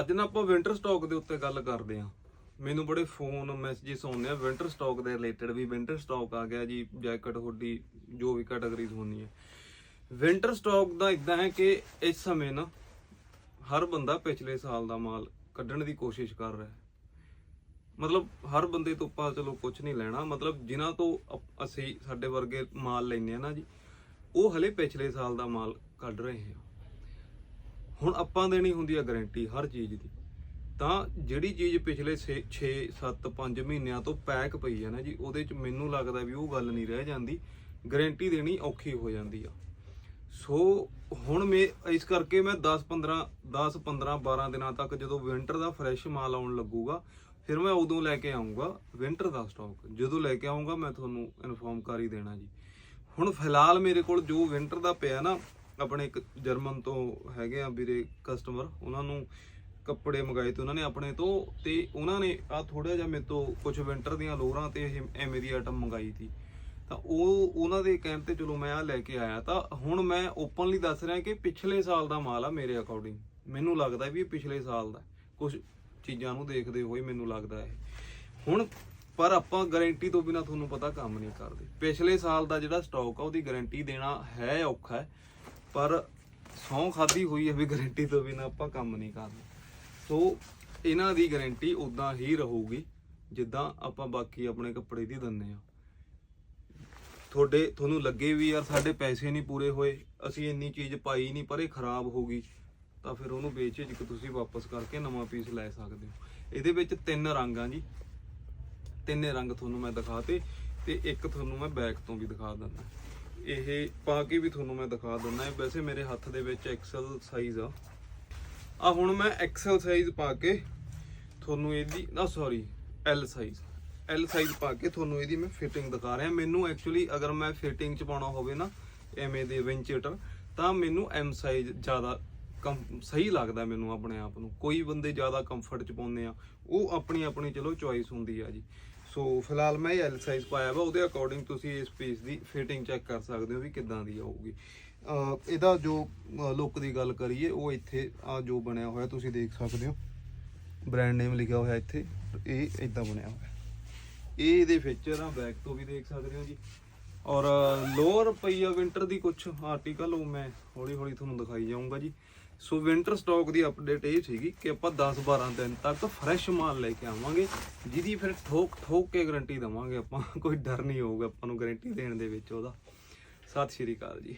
ਅੱਜ ਨਾ ਆਪਾਂ ਵਿੰਟਰ ਸਟਾਕ ਦੇ ਉੱਤੇ ਗੱਲ ਕਰਦੇ ਆਂ ਮੈਨੂੰ ਬੜੇ ਫੋਨ ਮੈਸੇजेस ਆਉਂਦੇ ਆ ਵਿੰਟਰ ਸਟਾਕ ਦੇ ਰਿਲੇਟਡ ਵੀ ਵਿੰਟਰ ਸਟਾਕ ਆ ਗਿਆ ਜੀ ਜੈਕਟ ਹੁੱਡੀ ਜੋ ਵੀ ਕੈਟਾਗਰੀਜ਼ ਹੁੰਦੀ ਹੈ ਵਿੰਟਰ ਸਟਾਕ ਦਾ ਇਦਾਂ ਹੈ ਕਿ ਇਸ ਸਮੇਂ ਨਾ ਹਰ ਬੰਦਾ ਪਿਛਲੇ ਸਾਲ ਦਾ ਮਾਲ ਕੱਢਣ ਦੀ ਕੋਸ਼ਿਸ਼ ਕਰ ਰਿਹਾ ਹੈ। ਮਤਲਬ ਹਰ ਬੰਦੇ ਤੋਂ ਆਪਾਂ ਚਲੋ ਕੁਝ ਨਹੀਂ ਲੈਣਾ, ਮਤਲਬ ਜਿਨ੍ਹਾਂ ਤੋਂ ਅਪ- ਅਸੀਂ ਸਾਡੇ ਵਰਗੇ ਮਾਲ ਲੈਨੇ ਆ ਨਾ ਜੀ, ਉਹ ਹਲੇ ਪਿਛਲੇ ਸਾਲ ਦਾ ਮਾਲ ਕੱਢ ਰਹੇ ਆ ਹੁਣ ਆਪਾਂ ਦੇਣੀ ਹੁੰਦੀ ਆ ਗਾਰੰਟੀ ਹਰ ਚੀਜ਼ ਦੀ। ਤਾਂ ਜਿਹੜੀ ਚੀਜ਼ ਪਿਛਲੇ 6 7 5 ਮਹੀਨਿਆਂ ਤੋਂ ਪੈਕ ਪਈ ਹੈ ਨਾ ਜੀ, ਉਹਦੇ ਚ ਮੈਨੂੰ ਲੱਗਦਾ ਵੀ ਉਹ ਗੱਲ ਨਹੀਂ ਰਹਿ ਜਾਂਦੀ। ਗਾਰੰਟੀ ਦੇਣੀ ਔਖੀ ਹੋ ਜਾਂਦੀ ਆ। ਸੋ ਹੁਣ ਮੈਂ, ਇਸ ਕਰਕੇ ਮੈਂ 10 15 10 15 12 ਦਿਨਾਂ ਤੱਕ ਜਦੋਂ ਵਿੰਟਰ ਦਾ ਫਰੈਸ਼ ਮਾਲ ਆਉਣ ਲੱਗੂਗਾ, ਫਿਰ ਮੈਂ ਉਦੋਂ ਲੈ ਕੇ ਆਉਂਗਾ ਵਿੰਟਰ ਦਾ ਸਟਾਕ ਜਦੋਂ ਲੈ ਕੇ ਆਉਂਗਾ ਮੈਂ ਤੁਹਾਨੂੰ ਇਨਫੋਰਮ ਕਰ ਹੀ ਦੇਣਾ ਜੀ। ਹੁਣ ਫਿਲਹਾਲ ਮੇਰੇ ਕੋਲ ਜੋ ਵਿੰਟਰ ਦਾ ਪਿਆ ਨਾ ਆਪਣੇ ਇੱਕ ਜਰਮਨ ਤੋਂ ਹੈਗੇ ਆ ਵੀਰੇ ਕਸਟਮਰ ਉਹਨਾਂ ਨੂੰ ਕੱਪੜੇ ਮੰਗਾਏ ਤੇ ਉਹਨਾਂ ਨੇ ਆਪਣੇ ਤੋਂ ਤੇ ਉਹਨਾਂ ਨੇ ਆ ਥੋੜਾ ਜਿਹਾ ਮੇਰੇ ਤੋਂ ਕੁਝ ਵਿੰਟਰ ਦੀਆਂ ਲੋਰਾਂ ਤੇ ਇਹ ਐਵੇਂ ਦੀ ਆਈਟਮ ਮੰਗਾਈ ਸੀ। ਤਾਂ ਉਹ ਉਹਨਾਂ ਦੇ ਕਹਿਣ ਤੇ ਚਲੋ ਮੈਂ ਆ ਲੈ ਕੇ ਆਇਆ ਤਾਂ ਹੁਣ ਮੈਂ ਓਪਨਲੀ ਦੱਸ ਰਿਹਾ ਕਿ ਪਿਛਲੇ ਸਾਲ ਦਾ ਮਾਲ ਆ ਮੇਰੇ ਅਕੋਰਡਿੰਗ ਮੈਨੂੰ ਲੱਗਦਾ ਵੀ ਇਹ ਪਿਛਲੇ ਸਾਲ ਦਾ ਕੁਝ ਚੀਜ਼ਾਂ ਨੂੰ ਦੇਖਦੇ ਹੋਏ ਮੈਨੂੰ ਲੱਗਦਾ ਇਹ। ਹੁਣ ਪਰ ਆਪਾਂ ਗਾਰੰਟੀ ਤੋਂ ਬਿਨਾ ਤੁਹਾਨੂੰ ਪਤਾ ਕੰਮ ਨਹੀਂ ਕਰਦੇ। ਪਿਛਲੇ ਸਾਲ ਦਾ ਜਿਹੜਾ ਸਟਾਕ ਆ, ਉਹਦੀ ਗਾਰੰਟੀ ਦੇਣਾ ਹੈ ਔਖਾ ਹੈ। ਪਰ ਸੌਂ ਖਾਦੀ ਹੋਈ ਹੈ ਵੀ ਗਾਰੰਟੀ ਤੋਂ ਬਿਨਾ ਆਪਾਂ ਕੰਮ ਨਹੀਂ ਕਰਨਾ ਸੋ ਇਹਨਾਂ ਦੀ ਗਾਰੰਟੀ ਉਦਾਂ ਹੀ ਰਹੂਗੀ, ਜਿੱਦਾਂ ਆਪਾਂ ਬਾਕੀ ਆਪਣੇ ਕੱਪੜੇ ਦੀ ਦਿੰਨੇ ਆ ਤੁਹਾਡੇ, ਤੁਹਾਨੂੰ ਲੱਗੇ ਵੀ ਯਾਰ ਸਾਡੇ ਪੈਸੇ ਨਹੀਂ ਪੂਰੇ ਹੋਏ, ਅਸੀਂ ਇੰਨੀ ਚੀਜ਼ ਪਾਈ ਨਹੀਂ, ਪਰ ਇਹ ਖਰਾਬ ਹੋ ਗਈ। ਤਾਂ ਫਿਰ ਉਹਨੂੰ ਵੇਚ ਜਿੱਕ ਤੁਸੀਂ ਵਾਪਸ ਕਰਕੇ ਨਵਾਂ ਪੀਸ ਲੈ ਸਕਦੇ ਹੋ। ਇਹਦੇ ਵਿੱਚ ਤਿੰਨ ਰੰਗ ਆ ਜੀ। ਤਿੰਨੇ ਰੰਗ ਤੁਹਾਨੂੰ ਮੈਂ ਦਿਖਾਤੇ ਤੇ ਇੱਕ ਤੁਹਾਨੂੰ ਮੈਂ ਬੈਕ ਤੋਂ ਵੀ ਦਿਖਾ ਦਿੰਦਾ। ਇਹ ਪਾ ਕੇ ਵੀ ਤੁਹਾਨੂੰ ਮੈਂ ਦਿਖਾ ਦਿੰਦਾ ਇਹ ਵੈਸੇ ਮੇਰੇ ਹੱਥ ਦੇ ਵਿੱਚ ਐਕਸਲ ਸਾਈਜ਼ ਆ। ਆ ਹੁਣ ਮੈਂ ਐਕਸਲ ਸਾਈਜ਼ ਪਾ ਕੇ ਤੁਹਾਨੂੰ ਇਹਦੀ, ਨਾ sorry L size L size ਪਾ ਕੇ ਤੁਹਾਨੂੰ ਇਹਦੀ ਮੈਂ ਫਿਟਿੰਗ ਦਿਖਾ ਰਿਹਾ। ਮੈਨੂੰ ਐਕਚੁਅਲੀ ਅਗਰ ਮੈਂ ਫਿਟਿੰਗ ਚ ਪਾਉਣਾ ਹੋਵੇ ਨਾ, ਐਵੇਂ ਦੇ ਵੈਂਚੇਟਰ ਤਾਂ ਮੈਨੂੰ ਐਮ ਸਾਈਜ਼ ਜ਼ਿਆਦਾ ਕੰ- ਸਹੀ ਲੱਗਦਾ ਮੈਨੂੰ ਆਪਣੇ ਆਪ ਨੂੰ। ਕੋਈ ਬੰਦੇ ਜ਼ਿਆਦਾ ਕੰਫਰਟ ਚ ਪਾਉਂਦੇ ਆ, ਉਹ ਆਪਣੀ ਆਪਣੀ ਚਲੋ ਚੁਆਇਸ ਹੁੰਦੀ ਆ ਜੀ। ਸੋ ਫਿਲਹਾਲ ਮੈਂ ਐਲ ਸਾਈਜ਼ ਪਾਇਆ ਵਾ, ਉਹਦੇ ਅਕੋਰਡਿੰਗ ਤੁਸੀਂ ਇਸ ਪੀਸ ਦੀ ਫਿਟਿੰਗ ਚੈੱਕ ਕਰ ਸਕਦੇ ਹੋ ਵੀ ਕਿੱਦਾਂ ਦੀ ਆਊਗੀ। ਇਹਦਾ ਜੋ ਲੁੱਕ ਦੀ ਗੱਲ ਕਰੀਏ, ਉਹ ਇੱਥੇ ਆ ਜੋ ਬਣਿਆ ਹੋਇਆ, ਤੁਸੀਂ ਦੇਖ ਸਕਦੇ ਹੋ। ਬ੍ਰਾਂਡ ਨੇਮ ਲਿਖਿਆ ਹੋਇਆ ਇੱਥੇ, ਇਹ ਇਦਾਂ ਬਣਿਆ ਹੋਇਆ। ਇਹ ਇਹਦੇ ਫੀਚਰ ਆ ਬੈਕ ਤੋਂ ਵੀ ਦੇਖ ਸਕਦੇ ਹੋ ਜੀ। ਔਰ ਲੋਅਰ ਪਈ ਆ ਵਿੰਟਰ ਦੀ ਕੁਝ ਆਰਟੀਕਲ ਉਹ ਮੈਂ ਹੌਲੀ ਹੌਲੀ ਤੁਹਾਨੂੰ ਦਿਖਾਈ ਜਾਊਂਗਾ ਜੀ। ਸੋ ਵਿੰਟਰ ਸਟਾਕ ਦੀ ਅਪਡੇਟ ਇਹ ਸੀਗੀ ਕਿ ਆਪਾਂ 10-12 ਦਿਨ ਤੱਕ ਫਰੈਸ਼ ਮਾਲ ਲੈ ਕੇ ਆਵਾਂਗੇ, ਜਿਹਦੀ ਫਿਰ ਠੋਕ ਠੋਕ ਕੇ ਗਾਰੰਟੀ ਦਵਾਂਗੇ ਆਪਾਂ। ਕੋਈ ਡਰ ਨਹੀਂ ਹੋਊਗਾ ਆਪਾਂ ਨੂੰ ਗਾਰੰਟੀ ਦੇਣ ਦੇ ਵਿੱਚ ਉਹਦਾ। ਸਤਿ ਸ਼੍ਰੀ ਅਕਾਲ ਜੀ।